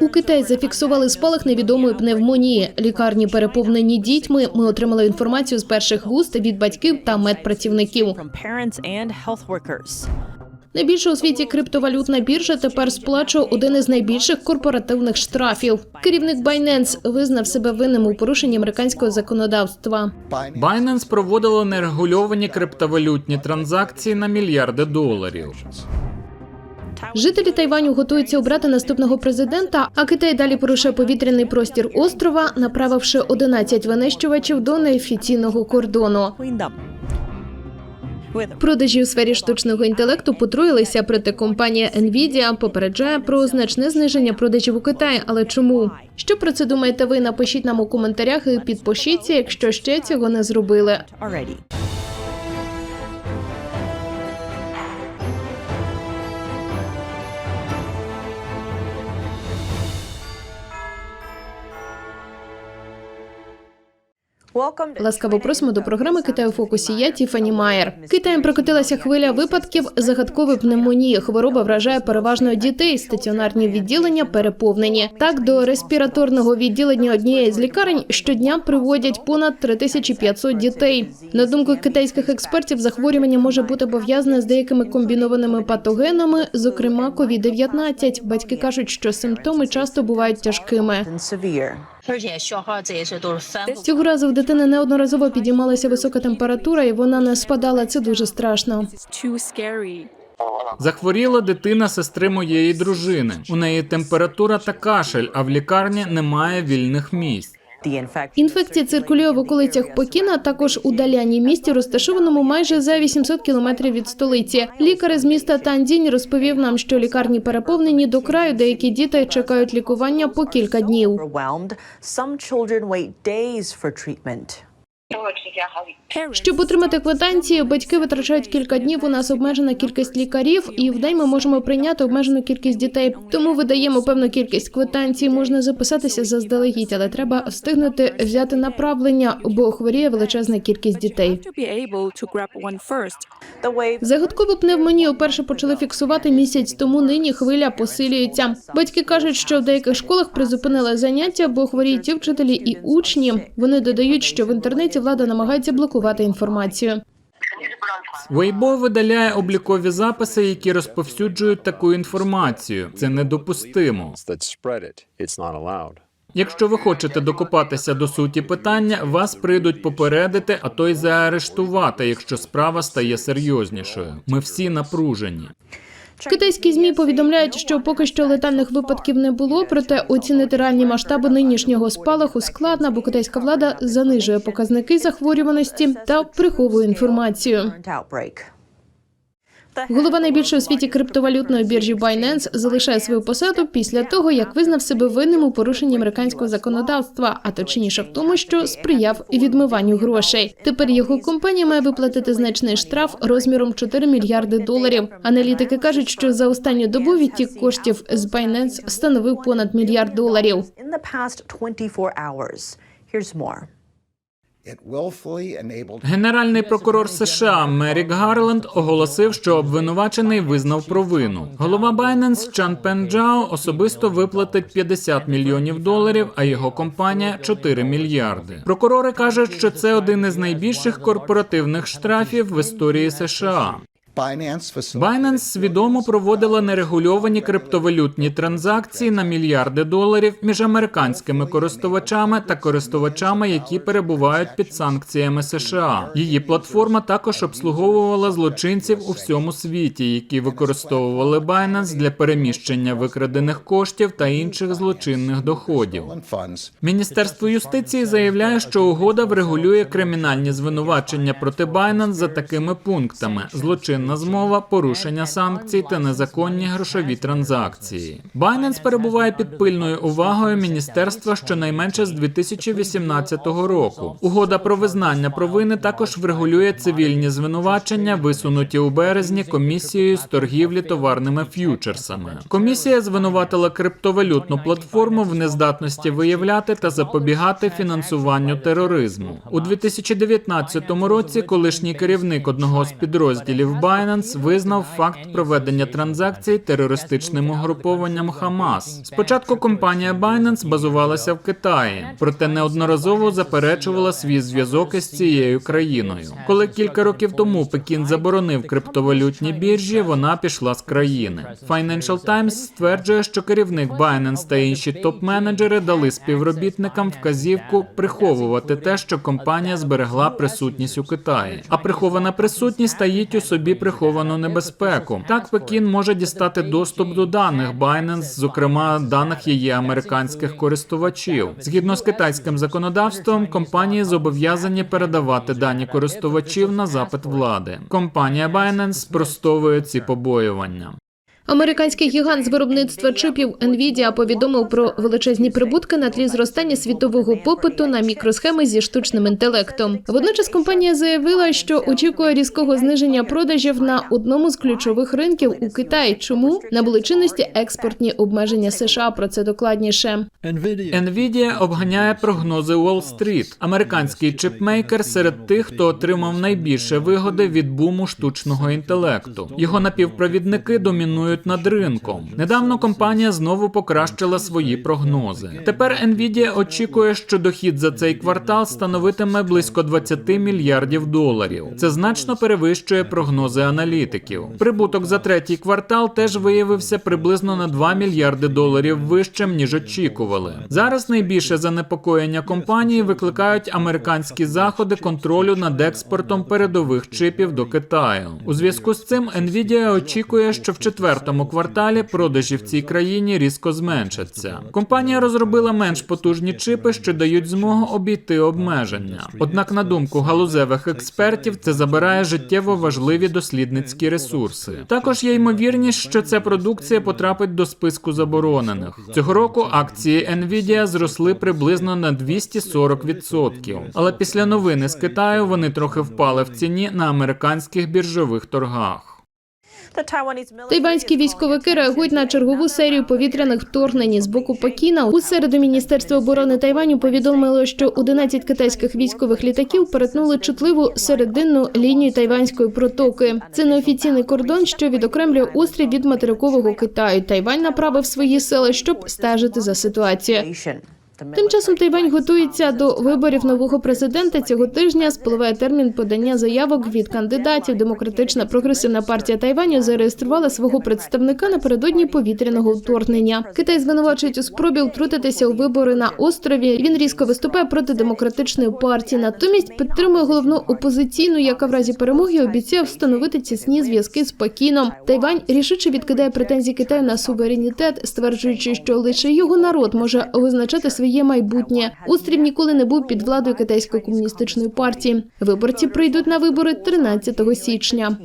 У Китаї зафіксували спалах невідомої пневмонії. Лікарні переповнені дітьми. Ми отримали інформацію з перших вуст від батьків та медпрацівників. Найбільша у світі криптовалютна біржа тепер сплачує один із найбільших корпоративних штрафів. Керівник Binance визнав себе винним у порушенні американського законодавства. Binance проводила нерегульовані криптовалютні транзакції на мільярди доларів. Жителі Тайваню готуються обрати наступного президента, а Китай далі порушує повітряний простір острова, направивши 11 винищувачів до неофіційного кордону. Продажі у сфері штучного інтелекту потруїлися, проте компанія Nvidia попереджає про значне зниження продажів у Китаї. Але чому? Що про це думаєте ви? Напишіть нам у коментарях і підпишіться, якщо ще цього не зробили. Ласкаво просимо до програми Китай у фокусі. Я Тіфані Майер. Китаєм прокотилася хвиля випадків загадкової пневмонії. Хвороба вражає переважно дітей. Стаціонарні відділення переповнені. Так до респіраторного відділення однієї з лікарень щодня приводять понад 3500 дітей. На думку китайських експертів, захворювання може бути пов'язане з деякими комбінованими патогенами, зокрема COVID-19. Батьки кажуть, що симптоми часто бувають тяжкими. Цього разу в дитини неодноразово підіймалася висока температура, і вона не спадала. Це дуже страшно. Захворіла дитина сестри моєї дружини. У неї температура та кашель, а в лікарні немає вільних місць. Інфекція циркулює в околицях Пекіна, також у Даляні місті, розташованому майже за 800 кілометрів від столиці. Лікар з міста Тандінь розповів нам, що лікарні переповнені до краю. Деякі діти чекають лікування по кілька днів. Щоб отримати квитанції, батьки витрачають кілька днів. У нас обмежена кількість лікарів, і в день ми можемо прийняти обмежену кількість дітей. Тому видаємо певну кількість квитанцій. Можна записатися заздалегідь, але треба встигнути взяти направлення, бо хворіє величезна кількість дітей. Загадкову пневмонію вперше почали фіксувати місяць тому. Нині хвиля посилюється. Батьки кажуть, що в деяких школах призупинили заняття, бо хворіють і вчителі і учні. Вони додають, що в інтернеті влада намагається блокувати інформацію. Weibo видаляє облікові записи, які розповсюджують таку інформацію. Це недопустимо. Якщо ви хочете докопатися до суті питання, вас прийдуть попередити, а то й заарештувати, якщо справа стає серйознішою. Ми всі напружені. Китайські змі повідомляють, що поки що летальних випадків не було, проте оцінити реальні масштаби нинішнього спалаху складно, бо китайська влада занижує показники захворюваності та приховує інформацію. Голова найбільшої у світі криптовалютної біржі Binance залишає свою посаду після того, як визнав себе винним у порушенні американського законодавства, а точніше в тому, що сприяв відмиванню грошей. Тепер його компанія має виплатити значний штраф розміром 4 мільярди доларів. Аналітики кажуть, що за останню добу відтік коштів з Binance становив понад мільярд доларів. Генеральний прокурор США Мерік Гарленд оголосив, що обвинувачений визнав провину. Голова Binance Чан Пенджао особисто виплатить 50 мільйонів доларів, а його компанія 4 мільярди. Прокурори кажуть, що це один із найбільших корпоративних штрафів в історії США. Binance свідомо проводила нерегульовані криптовалютні транзакції на мільярди доларів між американськими користувачами та користувачами, які перебувають під санкціями США. Її платформа також обслуговувала злочинців у всьому світі, які використовували Binance для переміщення викрадених коштів та інших злочинних доходів. Міністерство юстиції заявляє, що угода врегулює кримінальні звинувачення проти Binance за такими пунктами: злочинна змова, порушення санкцій та незаконні грошові транзакції. Binance перебуває під пильною увагою міністерства щонайменше з 2018 року. Угода про визнання провини також врегулює цивільні звинувачення, висунуті у березні комісією з торгівлі товарними ф'ючерсами. Комісія звинуватила криптовалютну платформу в нездатності виявляти та запобігати фінансуванню тероризму у 2019 році. Колишній керівник одного з підрозділів Binance визнав факт проведення транзакцій терористичним угрупованням Хамас. Спочатку компанія Binance базувалася в Китаї, проте неодноразово заперечувала свій зв'язок із цією країною. Коли кілька років тому Пекін заборонив криптовалютні біржі, вона пішла з країни. Financial Times стверджує, що керівник Binance та інші топ-менеджери дали співробітникам вказівку приховувати те, що компанія зберегла присутність у Китаї. А прихована присутність таїть у собі приховану небезпеку. Так Пекін може дістати доступ до даних Binance, зокрема даних її американських користувачів. Згідно з китайським законодавством, компанії зобов'язані передавати дані користувачів на запит влади. Компанія Binance спростовує ці побоювання. Американський гігант з виробництва чипів Nvidia повідомив про величезні прибутки на тлі зростання світового попиту на мікросхеми зі штучним інтелектом. Водночас компанія заявила, що очікує різкого зниження продажів на одному з ключових ринків у Китаї. Чому набули чинності експортні обмеження США? Про це докладніше. Nvidia обганяє прогнози Уолл-стріт. Американський чипмейкер серед тих, хто отримав найбільше вигоди від буму штучного інтелекту. Його напівпровідники домінують над ринком. Недавно компанія знову покращила свої прогнози. Тепер Nvidia очікує, що дохід за цей квартал становитиме близько 20 мільярдів доларів. Це значно перевищує прогнози аналітиків. Прибуток за третій квартал теж виявився приблизно на 2 мільярди доларів вищим ніж очікували. Зараз найбільше занепокоєння компанії викликають американські заходи контролю над експортом передових чипів до Китаю. У зв'язку з цим Nvidia очікує, що в четвертому кварталі продажі в цій країні різко зменшаться. Компанія розробила менш потужні чипи, що дають змогу обійти обмеження. Однак, на думку галузевих експертів, це забирає життєво важливі дослідницькі ресурси. Також є ймовірність, що ця продукція потрапить до списку заборонених. Цього року акції Nvidia зросли приблизно на 240%. Але після новини з Китаю вони трохи впали в ціні на американських біржових торгах. Тайванські військовики реагують на чергову серію повітряних вторгнень з боку Пекіна. У середу Міністерство оборони Тайваню повідомило, що 11 китайських військових літаків перетнули чутливу серединну лінію тайванської протоки. Це неофіційний кордон, що відокремлює острів від материкового Китаю. Тайвань направив свої сили, щоб стежити за ситуацією. Тим часом Тайвань готується до виборів нового президента. Цього тижня спливає термін подання заявок від кандидатів. Демократична прогресивна партія Тайваню зареєструвала свого представника напередодні повітряного вторгнення. Китай звинувачують у спробі втрутитися у вибори на острові. Він різко виступає проти демократичної партії. Натомість підтримує головну опозиційну, яка в разі перемоги обіцяє встановити тісні зв'язки з Пекіном. Тайвань рішуче відкидає претензії Китаю на суверенітет, стверджуючи, що лише його народ може визначати своє майбутнє. Острів ніколи не був під владою китайської комуністичної партії. Виборці прийдуть на вибори 13 січня.